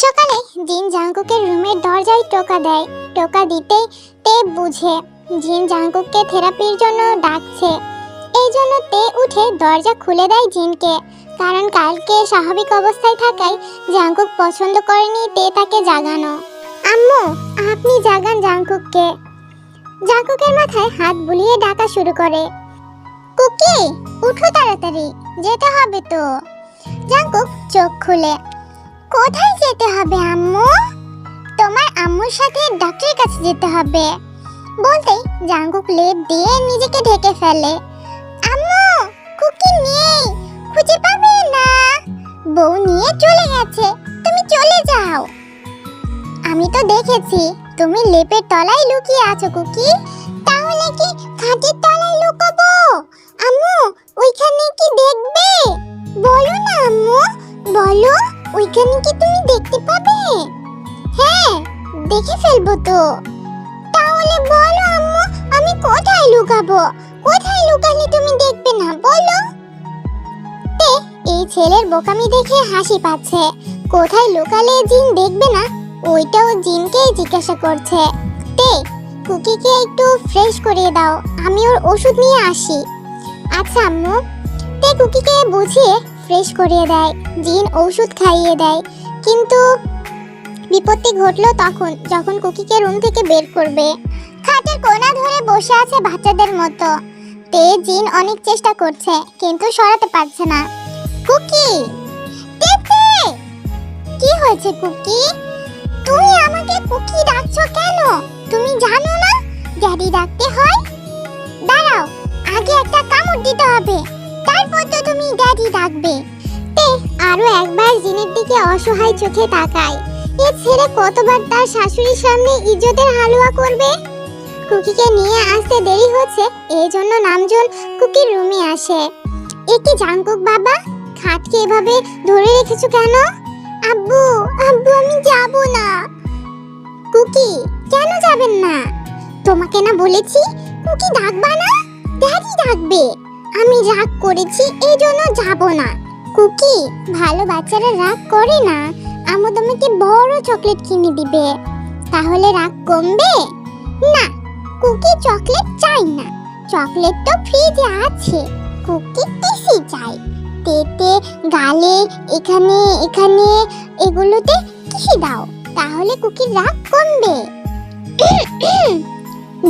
সকালে জিন জাঙ্কুকের রুমের দরজায় টোকা দেয়। টোকা দিতেই তে বুঝে। জিন জাঙ্কুককে থেরাপির জন্য ডাকছে। এই জন্য তে উঠে দরজা খুলে দেয় জিনকে। কারণ কালকে স্বাভাবিক অবস্থায় থাকায় জাঙ্কুক পছন্দ করেনি তে তাকে জাগানো। আম্মু, আপনি জাগান জাঙ্কুককে জাঙ্কুকের মাথায় হাত বুলিয়ে ডাকা শুরু করে। কুকি, উঠো তাড়াতাড়ি, যেতে হবে তো। জাঙ্কুক চোখ খুলে। কোথায় যেতে হবে, আম্মু? তোমার আম্মুর সাথে ডাক্তারের কাছে যেতে হবে। বলতেই জাঙ্কুক লেপ দিয়ে নিজেকে ঢেকে ফেলে। আম্মু, কুকি নেই, খুঁজে পাবে না। বউ নিয়ে চলে গেছে, তুমি চলে যাও। আমি তো দেখেছি, তুমি লেপের তলায় লুকিয়ে আছো, কুকি। তাহলে কি খাটের তলায় লুকাবো? আম্মু, ওইখানে কি দেখবে? বলো না, আম্মু, বলো। ওইখানে কি তুমি দেখতে পাবে? হ্যাঁ দেখে ফেলব তো। তাহলে বলো আম্মু, আমি কোথায় লুকাবো? কোথায় লুকালে তুমি দেখবে না, বলো। এই ছেলের বোকামি দেখে হাসি পাচ্ছে। কোথায় লুকালে জিন দেখবে না, ওইটাও জিনকেই জিজ্ঞাসা করছে। তে, কুকিকে একটু ফ্রেশ করিয়ে দাও, আমি ওর ওষুধ নিয়ে আসি। আচ্ছা আম্মু, তে কুকিকে বুঝিয়ে ফ্রেশ করিয়ে দেয়, জিন ওষুধ খাইয়ে দেয়। কিন্তু বিপত্তি ঘটলো তখন, যখন কুকিকে রুম থেকে বের করবে। খাটের কোনা ধরে বসে আছে বাচ্চাদের মতো। তে জিন অনেক চেষ্টা করছে, কিন্তু সরাতে পারছে না। কুকি! তেতে কি হয়েছে কুকি? তুমি আমাকে কুকি ডাকছো কেন? তুমি জানো না? ড্যাডি ডাকতে হয়? দাঁড়াও, আগে একটা কামড় দিতে হবে। তারপর তুমি ড্যাডি ডাকবে। তে, আরও একবার জিনের দিকে অসহায় চোখে তাকায়। এ ছেলে কতবার তার শাশুড়ির সামনে ইজ্জতের হালুয়া করবে? কুকিকে নিয়ে আসতে দেরি হচ্ছে এই জন্য নামজন কুকির রুমে আসে। এ কি জাঙ্কুক বাবা? খাটকে এভাবে ধরে রেখেছো কেন? আব্বু আব্বু, আমি যাব না। কুকি, কেন যাবেন না? তোমাকে না বলেছি, কুকি ডাকবা না? ড্যাডি ডাকবে। আমি রাগ করেছি এই জন্য যাব না। কুকি, ভালো বাচ্চারা রাগ করে না। আমু তোমাকে বড় চকলেট কিনে দিবে। তাহলে রাগ কমবে? না, কুকি চকলেট চাই না। চকলেট তো ফ্রিজে আছে। কুকি টিসি চাই তেতে, গালে, এখানে এখানে, এগুলোতে কিসি দাও। তাহলে কুকির রাগ কমবে।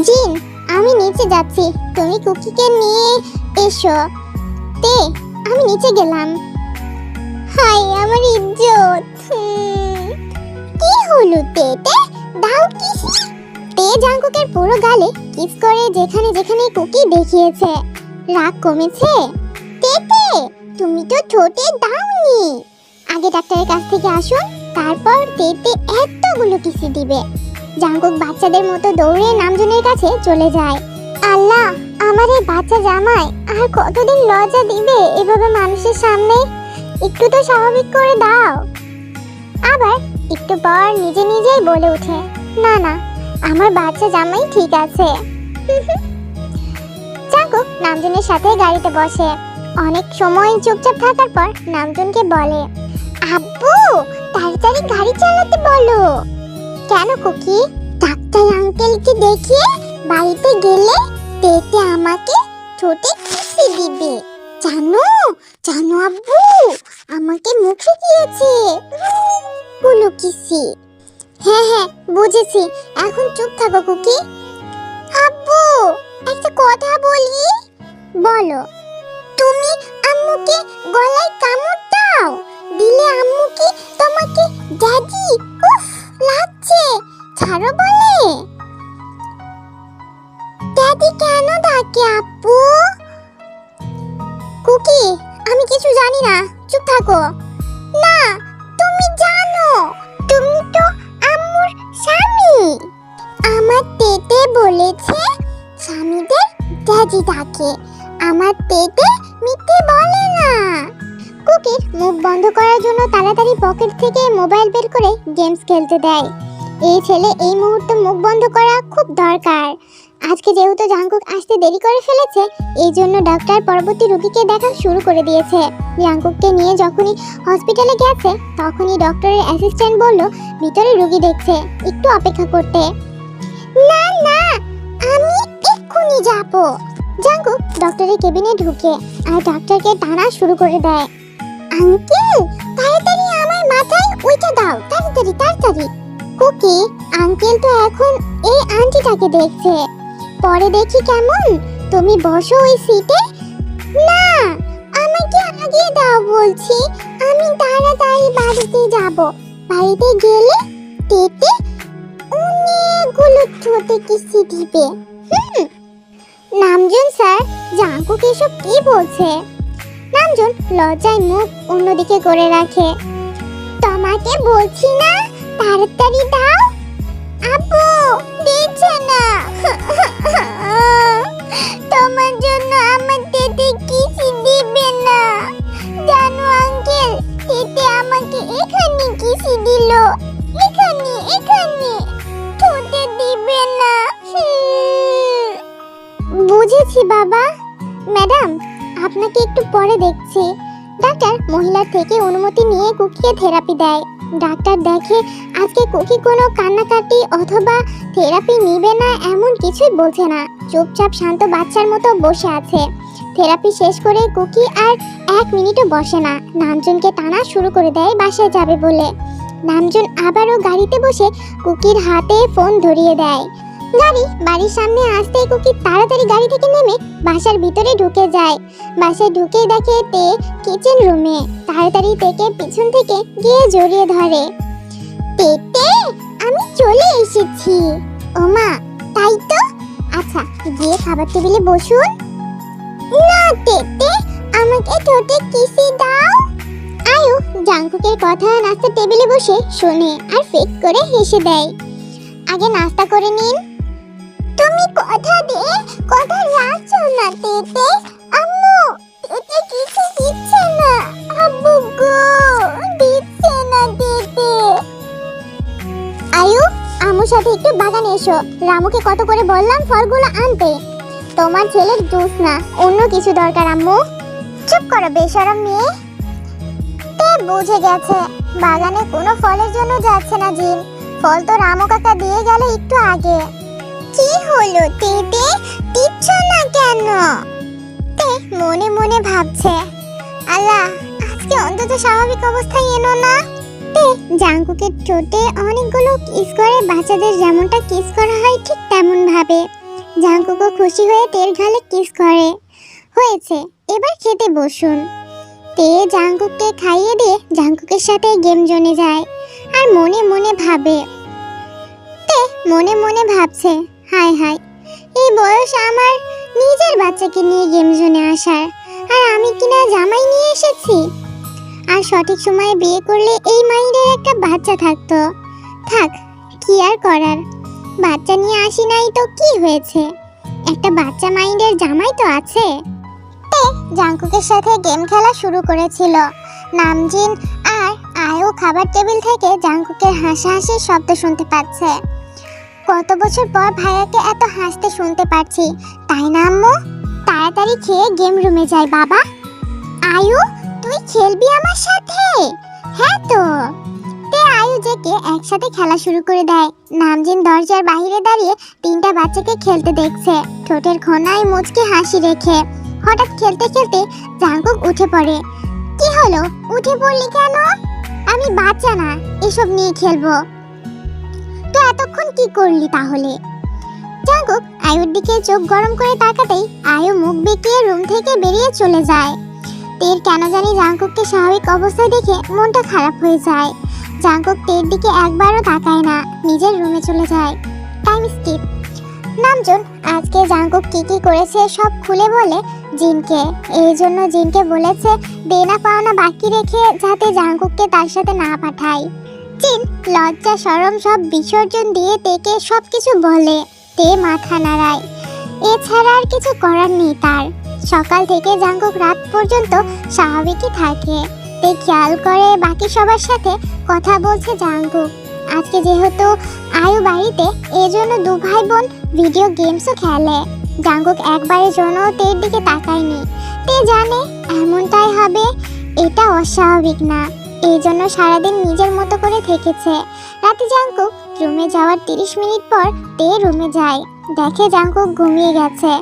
জিন আমি নিচে যাচ্ছি। তুমি কুকিকে নিয়ে এসো। তে, আমি নিচে গেলাম। হাই, আমার ইজ্জত। কি হলো তেতে দাও কিস। তে জাঙ্কুকের পুরো গালে কিস করে যেখানে যেখানে কুকি দেখিয়েছে। রাগ কমেছে। তেতে তুমি তো ঠোঁটে দাওনি। আগে ডাক্তারের কাছ থেকে আসুন, তারপর তেতে এতগুলো কিসি দিবে। জাঙ্কুক বাচ্চাদের মতো দৌড়ে নামজনের কাছে চলে যায়। আল্লাহ, আমার এই বাচ্চা জামাই, আর কতদিন লজ্জা দিবে এভাবে মানুষের সামনে? একটু তো স্বাভাবিক করে দাও। আবার একটু পর নিজে নিজেই বলে ওঠে, না না, আমার বাচ্চা জামাই ঠিক আছে। জাঙ্কুক নামজনের সাথে গাড়িতে বসে। অনেক সময় চুপচাপ থাকার পর নামজনকে বলে, আব্বু, তাড়াতাড়ি গাড়ি চালাতে বলো। কেন কুকি? ডাক্তার আঙ্কেলকে দেখিয়ে বাড়িতে গেলে পেটে আমাকে ঠোঁটে কিসি দিবে। জানো জানো আব্বু, আমাকে মুখে দিয়েছে। বলো কিসি হ্যাঁ হ্যাঁ বুঝেছি। এখন চুপ থাকো কুকি। আব্বু, একটা কথা বলি। বলো, তুমি আম্মুকে গলায় কামড় দাও। দিলে আম্মুকে তোমাকে ড্যাডি ছাড়ো বলে। ড্যাডি, কেন ডাকে আপু? কুকি, আমি কিছু জানি না, চুপ থাকো। না, তুমি জানো, তুমি তো আম্মুর স্বামী। আমার পেটে বলেছে, স্বামীদের ড্যাডি ডাকে। আমার পেটে মিথ্যে বলে না। কুকির মুখ বন্ধ করার জন্য তাড়াতাড়ি পকেট থেকে মোবাইল বের করে গেমস খেলতে দেয়। এই ছেলে এই মুহূর্তে মুখ বন্ধ করা খুব দরকার। আজকে যেহেতু জাঙ্কুক আসতে দেরি করে ফেলেছে, এই জন্য ডাক্তার পরবর্তী রোগীকে দেখা শুরু করে দিয়েছে। জাঙ্কুককে নিয়ে যখনই হসপিটালে গেছে, তখনই ডক্টরের অ্যাসিস্ট্যান্ট বলল, ভিতরে রোগী দেখছে, একটু অপেক্ষা করতে। না না, আমি এক্ষুনি যাব। জাঙ্কুক ডক্টরের কেবিনে ঢুকে আর ডাক্তারকে টানা শুরু করে দেয়, আঙ্কেল, তাড়াতাড়ি আমার মাথায় ওইটা দাও, তাড়াতাড়ি তাড়াতাড়ি। কুকি আঙ্কেল তো এখন এই আন্টিটাকে দেখছে। পরে দেখি কেমন, তুমি বসো ওই সিটে না, আমাকে আগে দাও বলছি, আমি তাড়াতাড়ি বাড়িতে যাব। বাড়িতে গেলে তেতে অনেকগুলো ঠোঁটে কিসি দিবে। হুম। নামজন স্যার, জাঙ্কুক এসব কি বলছে? নামজন লজ্জায় মুখ অন্যদিকে করে রাখে। তোমাকে বলছি না তাড়াতাড়ি দাও। আপু দিচ্ছে না। তোমার জন্য আমার তেতে কিসি দিবে না। জানো আঙ্কেল তেতে আমাকে এখানে কিসি দিল। এখানে এখানে। ঠোঁটে দিবে না। বুঝেছি বাবা। ম্যাডাম, আপনাকে একটু পরে দেখছি। ডাক্তার মহিলার থেকে অনুমতি নিয়ে কুকিকে থেরাপি দেয়। ডাক্তার দেখে আজকে কুকি কোনো কান্নাকাটি অথবা থেরাপি নিবে না এমন কিছুই বলছে না। চুপচাপ শান্ত বাচ্চার মতো বসে আছে। থেরাপি শেষ করে কুকি আর এক মিনিটও বসে না। নামজনকে টানা শুরু করে দেয়, বাসায় যাবে বলে। নামজন আবারও গাড়িতে বসে কুকির হাতে ফোন ধরিয়ে দেয়। গাড়ি বাড়ির সামনে আসতেই কুকি তাড়াতাড়ি গাড়ি থেকে নেমে বাসার ভিতরে ঢুকে যায়। বাসায় ঢুকে দেখে তে কিচেন রুমে তাড়াতাড়ি তেকে পিছন থেকে গিয়ে জড়িয়ে ধরে। তেতে আমি চলে এসেছি। ওমা তাই তো? আচ্ছা গিয়ে খাবার টেবিলে বসুন। না তেতে আমাকে ঠোঁটে কিসি দাও? আয়ু জাঙ্কুকের কথা নাস্তা টেবিলে বসে শোনে আর ফেক করে হেসে দেয়। আগে নাস্তা করে নিন। তুমি কথা দিয়ে কথা রাখছো না তেতে? আম্মু, তেতে কিছু দিচ্ছে না। আব্বু গো, দিচ্ছে না তেতে। আয়ু আমুর সাথে একটু বাগানে এসো। রামুকে কত করে বললাম ফলগুলো আনতে? তোমার ছেলের জুস না, অন্য কিছু দরকার আম্মু। চুপ করো, বেশরম মেয়ে। তে বুঝে গেছে, বাগানে কোনো ফলের জন্য যাচ্ছে না জিন। ফল তো রামু কাকা দিয়ে গেল একটু আগে। কি হলো তেতে দিচ্ছ না কেন? মনে মনে ভাবছে। আল্লাহ, আজকে অন্তত স্বাভাবিক অবস্থায় এনো না। তে, জাঙ্কুকের ঠোঁটে অনেকগুলো কিস করে, বাচ্চাদের যেমনটা কিস করা হয় ঠিক তেমন ভাবে জাঙ্কুকও খুশি হয়ে তেল ঢালে কিস করে। হয়েছে, এবার খেতে বসুন। তে, জাঙ্কুককে খাইয়ে দিয়ে জাঙ্কুকের সাথে গেম জোনে যায়, আর মনে মনে ভাবে। তে, মনে মনে ভাবছে হায় হায় এই বয়স আমার নিজের বাচ্চাকে নিয়ে গেম জোনে আসার। আর আমি কিনা জামাই নিয়ে এসেছি। আর সঠিক সময়ে বিয়ে করলে এই মাইন্ডের একটা বাচ্চা থাকতো। থাক, কি আর করার? বাচ্চা নিয়ে আসি নাই তো কি হয়েছে? একটা বাচ্চা মাইন্ডের জামাই তো আছে। জাঙ্কুকের সাথে গেম খেলা শুরু করেছিল। নামজিন আর আয়ও খাবার টেবিল থেকে জাঙ্কুকের হাসাহাসির শব্দ শুনতে পাচ্ছে। কত বছর পর ভাইয়াকে এত হাসতে শুনতে পারছি, তাই না আম্মু? তাড়াতাড়ি খেয়ে গেম রুমে যাই, বাবা। আয়ু, তুই খেলবি আমার সাথে? হ্যাঁ তো। তে আয়ু জেকে একসাথে খেলা শুরু করে দেয়। নামজিন দরজার বাইরে দাঁড়িয়ে তিনটা বাচ্চাকে খেলতে দেখছে। ঠোঁটের খোনায় মুচকে হাসি রেখে। হঠাৎ খেলতে খেলতে জাঙ্কুক উঠে পড়ে। কি হলো? উঠে পড়লি কেন? আমি বাচ্চা না, এসব নিয়ে খেলব। তো এতক্ষণ কি করলি তাহলে? জাঙ্কুক আয়ুর দিকে চোখ গরম করে তাকাতেই আয়ু মুখ বেঁকিয়ে রুম থেকে বেরিয়ে চলে যায়। তের কেন জানি জাঙ্কুককে স্বাভাবিক অবস্থায় দেখে মনটা খারাপ হয়ে যায়। জাঙ্কুক তের দিকে একবারও তাকায় না, নিজের রুমে চলে যায়। টাইম স্কিপ নামজন, আজকে জাঙ্কুক কি কি করেছে সব খুলে বলে জিনকে। এই জন্য জিনকে বলেছে, দেনা পাওনা বাকি রেখে যাতে জাঙ্কুককে তার সাথে না পাঠায়। জিন লজ্জা, সরম সব বিসর্জন দিয়ে তেকে সব কিছু বলে তে মাথা নাড়ায়। এছাড়া আর কিছু করার নেই তার। সকাল থেকে জাঙ্কুক রাত পর্যন্ত স্বাভাবিকই থাকে। তে খেয়াল করে বাকি সবার সাথে কথা বলছে জাঙ্কুক আজকে যেহেতু আয়ু বাড়িতে, এজন্য দু ভাই বোন ভিডিও গেমসও খেলে। জাঙ্কুক একবারের জন্য তের দিকে তাকায়নি। তে জানে, এমনটাই হবে, এটা অস্বাভাবিক না। এই জন্য সারাদিন নিজের মতো করে থেকেছে। রাতে জাঙ্কুক রুমে যাওয়ার তিরিশ মিনিট পর তে রুমে যায়। দেখে জাঙ্কুক ঘুমিয়ে গেছে।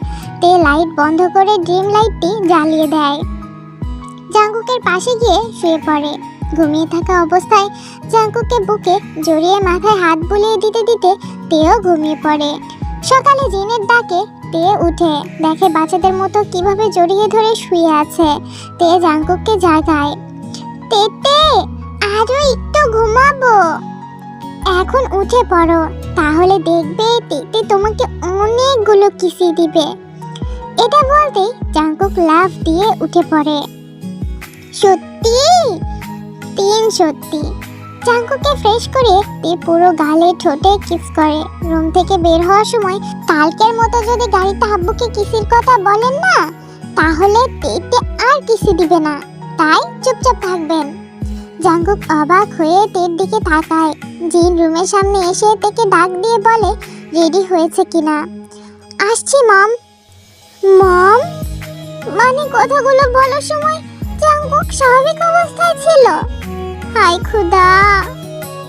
তে লাইট বন্ধ করে ড্রিম লাইটটি জ্বালিয়ে দেয়। জাঙ্কুকের পাশে গিয়ে শুয়ে পড়ে। ঘুমিয়ে থাকা অবস্থায় জাঙ্কুককে বুকে জড়িয়ে মাথায় হাত বুলিয়ে দিতে দিতে তেও ঘুমিয়ে পড়ে। সকালে জিনের ডাকে তে উঠে, দেখে বাচ্চাদের মতো কীভাবে জড়িয়ে ধরে শুয়ে আছে। তে জাঙ্কুককে জাগায়। তেতে আরও একটু ঘুমাবো। এখন উঠে পড়ো, তাহলে দেখবে তেতে তোমাকে অনেকগুলো কিসি দিবে। এটা বলতেই জাঙ্কুক লাফ দিয়ে উঠে পড়ে। সত্যি? তিন সত্যি। জাঙ্কুকে ফ্রেশ করে তে পুরো গালে ঠোঁটে কিস করে। রুম থেকে বের হওয়ার সময় কালকের মতো যদি গাড়িতে আব্বুকে কিসির কথা বলেন না, তাহলে তেতে আর কিসি দিবে না। তাই চুপচাপ থাকবেন। জাঙ্গুক অবাক হয়ে তের দিকে তাকায়। জিন রুমের সামনে এসে তাকে ডাক দিয়ে বলে, রেডি হয়েছে কিনা আসছি, মম। মম? মানে কথাগুলো বলার সময় জাঙ্গুক স্বাভাবিক অবস্থায় ছিল? হাই খুদা!